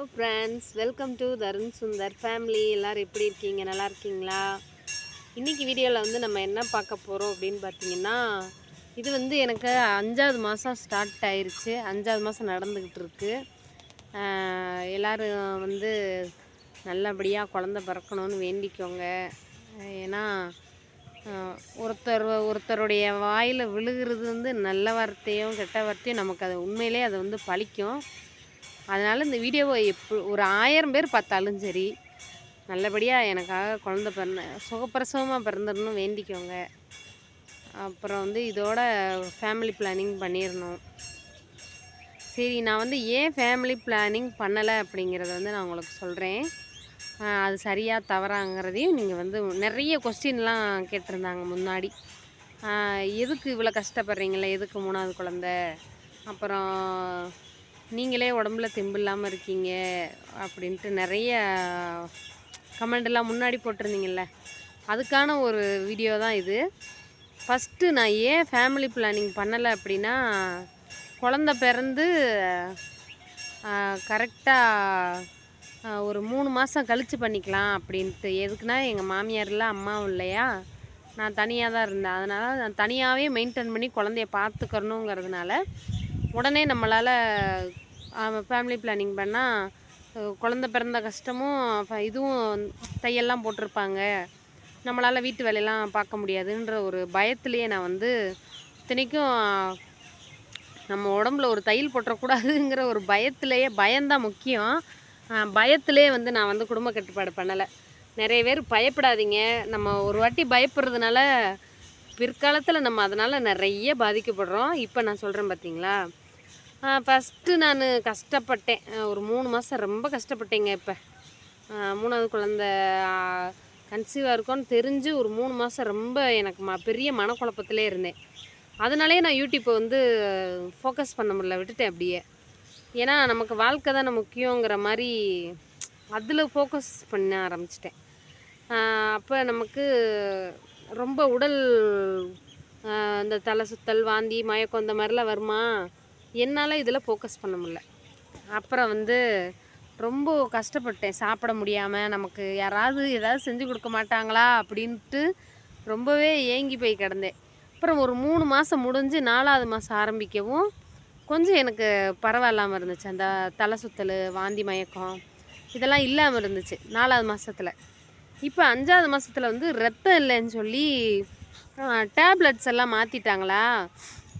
Hello friends welcome to Tarun Sundar family எல்லோரும் எப்படி இருக்கீங்க? நல்லா இருக்கீங்களா? இன்றைக்கி வீடியோவில் வந்து நம்ம என்ன பார்க்க போகிறோம் அப்படின்னு பார்த்தீங்கன்னா இது வந்து எனக்கு அஞ்சாவது மாதம் ஸ்டார்ட் ஆயிடுச்சு அஞ்சாவது மாதம் நடந்துக்கிட்டு இருக்கு. எல்லோரும் வந்து நல்லபடியாக குழந்த பிறக்கணும்னு வேண்டிக்கோங்க. ஏன்னா ஒருத்தர் ஒருத்தருடைய வாயில் விழுகிறது வந்து நல்ல வார்த்தையும் கெட்ட வார்த்தையும் நமக்கு அது உண்மையிலே அது வந்து பழிக்கும். அதனால் இந்த வீடியோவை எப்போ ஒரு ஆயிரம் பேர் பார்த்தாலும் சரி நல்லபடியாக எனக்காக குழந்த பிறந்த சுகப்பிரசவமாக பிறந்துடணும் வேண்டிக்கோங்க. அப்புறம் வந்து இதோட ஃபேமிலி பிளானிங் பண்ணிடணும். சரி நான் வந்து ஏன் ஃபேமிலி பிளானிங் பண்ணலை அப்படிங்கிறத வந்து நான் உங்களுக்கு சொல்கிறேன் அது சரியாக தவறாங்கிறதையும் நீங்கள் வந்து நிறைய கொஸ்டின்லாம் கேட்டிருந்தாங்க முன்னாடி. எதுக்கு இவ்வளோ கஷ்டப்படுறீங்களே எதுக்கு மூணாவது குழந்த? அப்புறம் நீங்களே உடம்புல தெம்பு இல்லாமல் இருக்கீங்க அப்படின்ட்டு நிறைய கமெண்டெல்லாம் முன்னாடி போட்டிருந்தீங்கல்ல. அதுக்கான ஒரு வீடியோ தான் இது. ஃபஸ்ட்டு நான் ஏன் ஃபேமிலி பிளானிங் பண்ணலை அப்படின்னா குழந்த பிறந்து கரெக்டாக ஒரு மூணு மாதம் கழித்து பண்ணிக்கலாம் அப்படின்ட்டு. எதுக்குன்னா எங்கள் மாமியார்லாம் அம்மாவும் இல்லையா? நான் தனியாக தான் இருந்தேன். அதனால் நான் தனியாகவே மெயின்டைன் பண்ணி குழந்தைய பார்த்துக்கணுங்கிறதுனால உடனே நம்மளால் ஃபேமிலி பிளானிங் பண்ணால் குழந்த பிறந்த கஷ்டமும் இதுவும் தையெல்லாம் போட்டிருப்பாங்க. நம்மளால் வீட்டு வேலையெல்லாம் பார்க்க முடியாதுன்ற ஒரு பயத்துலேயே நான் வந்து இத்தனைக்கும் நம்ம உடம்புல ஒரு தையல் போட்டுறக்கூடாதுங்கிற ஒரு பயத்திலேயே பயம்தான் முக்கியம். ஆஹ் பயத்திலே வந்து நான் வந்து குடும்ப கட்டுப்பாடு பண்ணலை. நிறைய பேர் பயப்படாதீங்க. நம்ம ஒரு வாட்டி பயப்படுறதுனால பிற்காலத்தில் நம்ம அதனால் நிறைய பாதிக்கப்படுறோம். இப்போ நான் சொல்கிறேன் பார்த்தீங்களா ஃபஸ்ட்டு நான் கஷ்டப்பட்டேன். ஒரு மூணு மாதம் ரொம்ப கஷ்டப்பட்டேங்க இப்போ. மூணாவது குழந்த கன்சீவாக இருக்கோன்னு தெரிஞ்சு ஒரு மூணு மாதம் ரொம்ப எனக்கு ம பெரிய மனக்குழப்பத்திலே இருந்தேன். அதனாலேயே நான் யூடியூப்பை வந்து ஃபோக்கஸ் பண்ண முடியல விட்டுட்டேன் அப்படியே. ஏன்னா நமக்கு வாழ்க்கை தானே முக்கியங்கிற மாதிரி அதில் ஃபோக்கஸ் பண்ண ஆரம்பிச்சிட்டேன். அப்போ நமக்கு ரொம்ப உடல் இந்த தலை சுத்தல் வாந்தி மயக்கம் இந்த மாதிரிலாம் வருமா? என்னால் இதில் ஃபோக்கஸ் பண்ண முடில அப்புறம் வந்து ரொம்ப கஷ்டப்பட்டேன். சாப்பிட முடியாமல் நமக்கு யாராவது ஏதாவது செஞ்சு கொடுக்க மாட்டாங்களா? அப்படின்ட்டு ரொம்பவே ஏங்கி போய் கிடந்தேன். அப்புறம் ஒரு மூணு மாதம் முடிஞ்சு நாலாவது மாதம் ஆரம்பிக்கவும் கொஞ்சம் எனக்கு பரவாயில்லாமல் இருந்துச்சு. அந்த தலை சுத்தல் வாந்தி மயக்கம் இதெல்லாம் இல்லாமல் இருந்துச்சு நாலாவது மாதத்தில் இப்போ அஞ்சாவது மாதத்தில் வந்து ரத்தம் இல்லைன்னு சொல்லி டேப்லெட்ஸ் எல்லாம் மாற்றிட்டாங்களா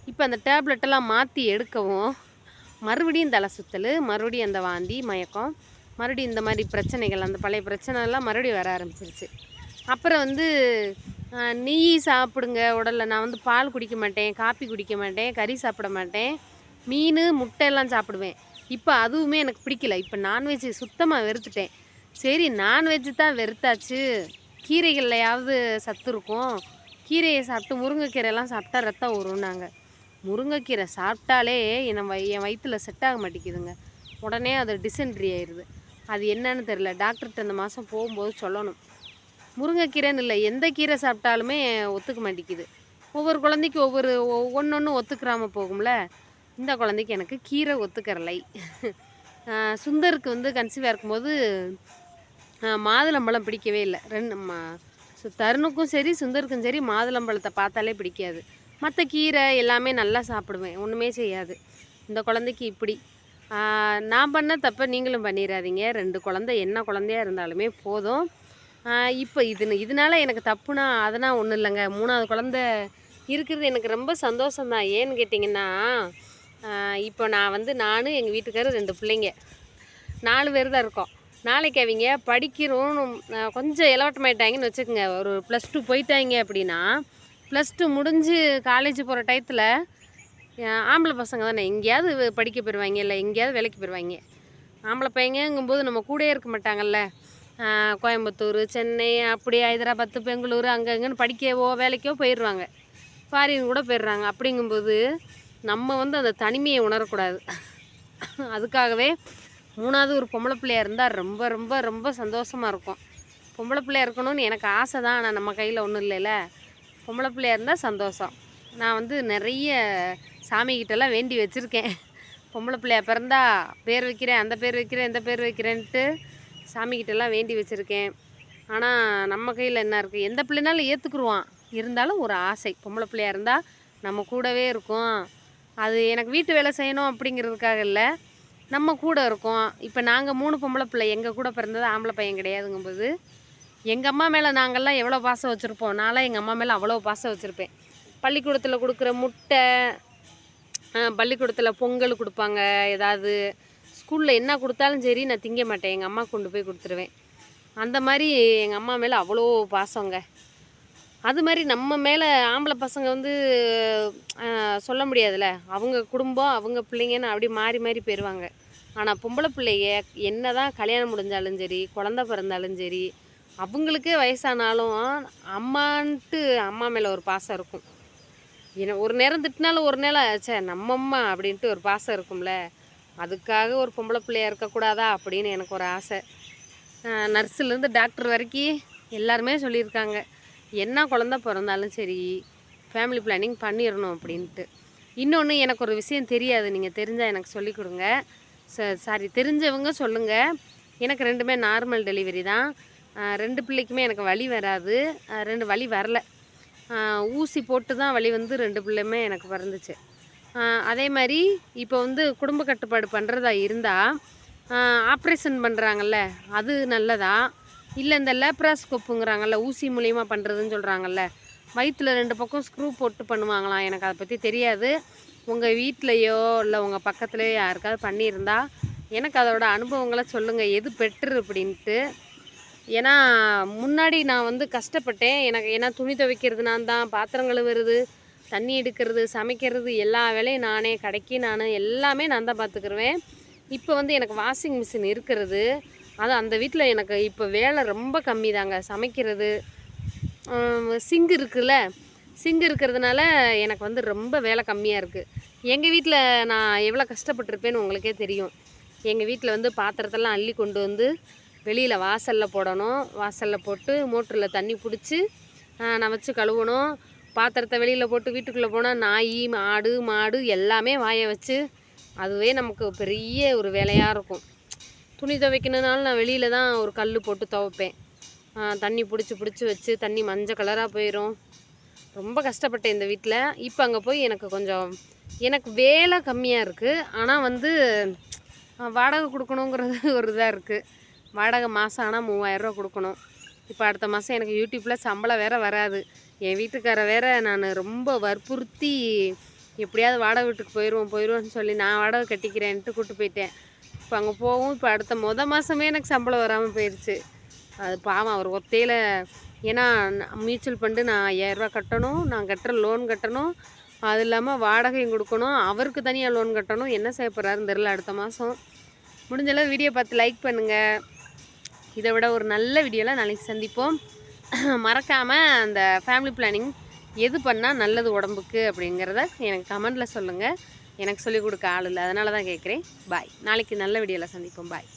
இப்போ அந்த டேப்லெட்டெல்லாம் மாற்றி எடுக்கவும் மறுபடியும் தலை சுத்தல் மறுபடியும் அந்த வாந்தி மயக்கம் மறுபடியும் இந்த மாதிரி பிரச்சனைகள் அந்த பழைய பிரச்சனைலாம் மறுபடியும் வர ஆரம்பிச்சிருச்சு. அப்புறம் வந்து நெய் சாப்பிடுங்க உடலில். நான் வந்து பால் குடிக்க மாட்டேன் காப்பி குடிக்க மாட்டேன் கறி சாப்பிட மாட்டேன். மீன் முட்டையெல்லாம் சாப்பிடுவேன். இப்போ அதுவுமே எனக்கு பிடிக்கல. இப்போ நான்வெஜ் சுத்தமாக வெறுத்துட்டேன். சரி நான்வெஜ் தான் வெறுத்தாச்சு. கீரைகள்லையாவது சத்து இருக்கும். கீரையை சாப்பிட்டு முருங்கைக்கீரையெல்லாம் சாப்பிட்டா ரத்தம் வரும்னாங்க முருங்கைக்கீரை சாப்பிட்டாலே என் வய என் வயிற்றில் செட் ஆக மாட்டேங்குதுங்க. உடனே அது டிசென்ட்ரி ஆயிடுது அது என்னன்னு தெரில டாக்டர்கிட்ட இந்த மாதம் போகும்போது சொல்லணும். முருங்கைக்கீரைன்னு இல்லை எந்த கீரை சாப்பிட்டாலுமே ஒத்துக்க மாட்டேங்குது. ஒவ்வொரு குழந்தைக்கு ஒவ்வொரு ஒன்று ஒன்று ஒத்துக்கிறாமல் போகும்ல. இந்த குழந்தைக்கு எனக்கு கீரை ஒத்துக்கறலை. சுந்தருக்கு வந்து கன்சீவாக இருக்கும்போது மாதுளம்பழம் பிடிக்கவே இல்லை. ரெண்டு மா சு- தருணுக்கும் சரி சுந்தருக்கும் சரி மாதுளம்பழத்தை பார்த்தாலே பிடிக்காது. மற்ற கீரை எல்லாமே நல்லா சாப்பிடுவேன். ஒன்றுமே செய்யாது. இந்த குழந்தைக்கு இப்படி. நான் பண்ண தப்பை நீங்களும் பண்ணிடாதீங்க ரெண்டு குழந்தை என்ன குழந்தையா இருந்தாலுமே போதும். இப்போ இது இதனால எனக்கு தப்புனா அதனால் ஒன்றும் இல்லைங்க. மூணாவது குழந்த இருக்கிறது எனக்கு ரொம்ப சந்தோஷம்தான். ஏன்னு கேட்டிங்கன்னா இப்போ நான் வந்து நான் எங்கள் வீட்டுக்காரர் ரெண்டு பிள்ளைங்க. நாலு பேர் தான் இருக்கோம். நாளைக்கு அவங்க படிக்கிறோன்னு கொஞ்சம் இலவட்டமாயிட்டாங்கன்னு வச்சுக்கோங்க. ஒரு ப்ளஸ் டூ போயிட்டாங்க அப்படின்னா ப்ளஸ் டூ முடிஞ்சு காலேஜ் போகிற டயத்தில் ஆம்பளை பசங்க தானே எங்கேயாவது படிக்க போயிடுவாங்க இல்லை எங்கேயாவது வேலைக்கு போயிடுவாங்க ஆம்பளை பையங்கும்போது நம்ம கூடயே இருக்க மாட்டாங்கல்ல. கோயம்புத்தூர் சென்னை அப்படி ஹைதராபாத்து பெங்களூர் அங்கே இங்கேன்னு படிக்கவோ வேலைக்கோ போயிடுவாங்க ஃபாரின் கூட போயிடுறாங்க. அப்படிங்கும்போது நம்ம வந்து அந்த தனிமையை உணரக்கூடாது. அதுக்காகவே மூணாவது ஒரு பொம்பளை பிள்ளையாக இருந்தால் ரொம்ப ரொம்ப ரொம்ப சந்தோஷமாக இருக்கும். பொம்பளை பிள்ளையாக இருக்கணும்னு எனக்கு ஆசை தான். ஆனால் நம்ம கையில் ஒன்றும் இல்லைல்ல. பொம்பளை பிள்ளையா இருந்தால் சந்தோஷம். நான் வந்து நிறைய சாமிக்கிட்டெல்லாம் வேண்டி வச்சுருக்கேன். பொம்பளை பிள்ளையா பிறந்தா பேர் வைக்கிறேன் அந்த பேர் வைக்கிறேன் இந்த பேர் வைக்கிறேன்ட்டு சாமிக்கிட்டெல்லாம் வேண்டி வச்சுருக்கேன். ஆனால் நம்ம கையில் என்ன இருக்குது எந்த பிள்ளைனாலும் ஏற்றுக்குருவான் இருந்தாலும் ஒரு ஆசை. பொம்பளை பிள்ளையாக இருந்தால் நம்ம கூடவே இருக்கும். அது எனக்கு வீட்டு வேலை செய்யணும் அப்படிங்கிறதுக்காக இல்லை. நம்ம கூட இருக்கோம். இப்போ நாங்கள் மூணு பொம்பளை பிள்ளை. எங்கள் கூட பிறந்தது ஆம்பளை பையன் கிடையாதுங்கும்போது எங்கள் அம்மா மேலே நாங்கள்லாம் எவ்வளோ பாசம் வச்சுருப்போம்? நான்லாம் எங்கள் அம்மா மேலே அவ்வளோ பாசம் வச்சுருப்பேன். பள்ளிக்கூடத்தில் கொடுக்குற முட்டை பள்ளிக்கூடத்தில் பொங்கல் கொடுப்பாங்க. ஏதாவது ஸ்கூலில் என்ன கொடுத்தாலும் சரி நான் திங்க மாட்டேன். எங்கள் அம்மா கொண்டு போய் கொடுத்துருவேன். அந்த மாதிரி எங்கள் அம்மா மேலே அவ்வளோ பாசங்க. அது மாதிரி நம்ம மேலே ஆம்பளை பசங்க வந்து சொல்ல முடியாதுல்ல. அவங்க குடும்பம் அவங்க பிள்ளைங்கன்னு அப்படி மாறி மாறி போயிடுவாங்க ஆனால் பொம்பளை பிள்ளைய என்ன தான் கல்யாணம் முடிஞ்சாலும் சரி குழந்த பிறந்தாலும் சரி அவங்களுக்கே வயசானாலும் அம்மான்ட்டு அம்மா மேலே ஒரு பாசம் இருக்கும். ஏன்னா ஒரு நேரம் திட்டினாலும் ஒரு நேரம் ச்சே நம்ம அம்மா அப்படின்ட்டு ஒரு பாசம் இருக்கும்ல. அதுக்காக ஒரு பொம்பளை பிள்ளையாக இருக்கக்கூடாதா அப்படின்னு எனக்கு ஒரு ஆசை. நர்ஸுலேருந்து டாக்டர் வரைக்கும் எல்லாருமே சொல்லியிருக்காங்க. என்ன குழந்த பிறந்தாலும் சரி ஃபேமிலி பிளானிங் பண்ணிடணும் அப்படின்ட்டு. இன்னொன்று எனக்கு ஒரு விஷயம் தெரியாது. நீங்கள் தெரிஞ்சால் எனக்கு சொல்லிக் கொடுங்க. ச சாரி தெரிஞ்சவங்க சொல்லுங்கள் எனக்கு ரெண்டுமே நார்மல் டெலிவரி தான். ரெண்டு பிள்ளைக்குமே எனக்கு வலி வராது. ரெண்டு வலி வரல. ஊசி போட்டு தான் வலி வந்து ரெண்டு பிள்ளையுமே எனக்கு பிறந்துச்சு. அதே மாதிரி இப்போ வந்து குடும்ப கட்டுப்பாடு பண்ணுறதா இருந்தால் ஆப்ரேஷன் பண்ணுறாங்கல்ல அது நல்லதா? இல்லை இந்த லேப்ராஸ்கோப்புங்கிறாங்கல்ல ஊசி மூலியமாக பண்ணுறதுன்னு சொல்கிறாங்கல்ல வயிற்றில் ரெண்டு பக்கம் ஸ்க்ரூ போட்டு பண்ணுவாங்களாம் எனக்கு அதை பற்றி தெரியாது. உங்கள் வீட்லேயோ இல்லை உங்கள் பக்கத்துலேயோ யாருக்காவது பண்ணியிருந்தா எனக்கு அதோட அனுபவங்களை சொல்லுங்கள் எது பெட்ரு அப்படின்ட்டு. ஏன்னா முன்னாடி நான் வந்து கஷ்டப்பட்டேன். எனக்கு ஏன்னா துணி துவைக்கிறது நான் தான் பாத்திரம் கழுவுறது தண்ணி எடுக்கிறது சமைக்கிறது எல்லா வேலையும் நானே கடைக்கு நான் எல்லாமே நான் தான் பார்த்துக்கிருவேன் இப்போ வந்து எனக்கு வாஷிங் மிஷின் இருக்கிறது. அது அந்த வீட்டில் எனக்கு இப்போ வேலை ரொம்ப கம்மி தாங்க சமைக்கிறது சிங்க் இருக்குல்ல சிங்க் இருக்கிறதுனால எனக்கு வந்து ரொம்ப வேலை கம்மியாக இருக்குது எங்கள் வீட்டில் நான் எவ்வளோ கஷ்டப்பட்டிருப்பேன்னு உங்களுக்கே தெரியும். எங்கள் வீட்டில் வந்து பாத்திரத்தெல்லாம் அள்ளி கொண்டு வந்து வெளியில் வாசலில் போடணும். வாசலில் போட்டு மோட்டரில் தண்ணி பிடிச்சி நான் வச்சு கழுவணும். பாத்திரத்தை வெளியில் போட்டு வீட்டுக்குள்ளே போனால் நாய் ஆடு மாடு எல்லாமே வாய வச்சு அதுவே நமக்கு பெரிய ஒரு வேலையாக இருக்கும். துணி துவைக்கணுனாலும் நான் வெளியில் தான் ஒரு கல் போட்டு துவைப்பேன். தண்ணி பிடிச்சி பிடிச்சி வச்சு தண்ணி மஞ்சள் கலராக போயிடும் ரொம்ப கஷ்டப்பட்டேன் இந்த வீட்டில் இப்போ அங்கே போய் எனக்கு கொஞ்சம் எனக்கு வேலை கம்மியாக இருக்குது ஆனால் வந்து வாடகை கொடுக்கணுங்கிறது ஒரு இதாக இருக்குது வாடகை மாதம் ஆனால் மூவாயிரரூவா கொடுக்கணும். இப்போ அடுத்த மாதம் எனக்கு யூடியூப்பில் சம்பளம் வேற வராது. என் வீட்டுக்கார வேற நான் ரொம்ப வற்புறுத்தி எப்படியாவது வாடகை வீட்டுக்கு போயிடுவோம் போயிடுவோன்னு சொல்லி நான் வாடகை கட்டிக்கிறேன்ட்டு கூட்டு போயிட்டேன். இப்போ அங்கே போகவும் இப்போ அடுத்த மொதல் மாதமே எனக்கு சம்பளம் வராமல் போயிடுச்சு அது பாவம் அவர் ஒத்தையில் ஏன்னா மியூச்சுவல் ஃபண்டு நான் ஐயாயிரரூவா கட்டணும் நான் கட்டுற லோன் கட்டணும். அது இல்லாமல் வாடகையும் கொடுக்கணும் அவருக்கு தனியாக லோன் கட்டணும். என்ன செய்ய போகிறாருன்னு தெரில அடுத்த மாதம் முடிஞ்சளவு வீடியோ பார்த்து லைக் பண்ணுங்கள் இதை விட ஒரு நல்ல வீடியோவில் நாளைக்கு சந்திப்போம். மறக்காமல் அந்த ஃபேமிலி பிளானிங் எது பண்ணால் நல்லது உடம்புக்கு அப்படிங்கிறத எனக்கு கமெண்டில் சொல்லுங்கள் எனக்கு சொல்லிக் கொடுக்க ஆள் இல்லை அதனால தான் கேட்குறேன் பாய் நாளைக்கு நல்ல வீடியோவில் சந்திப்போம். பாய்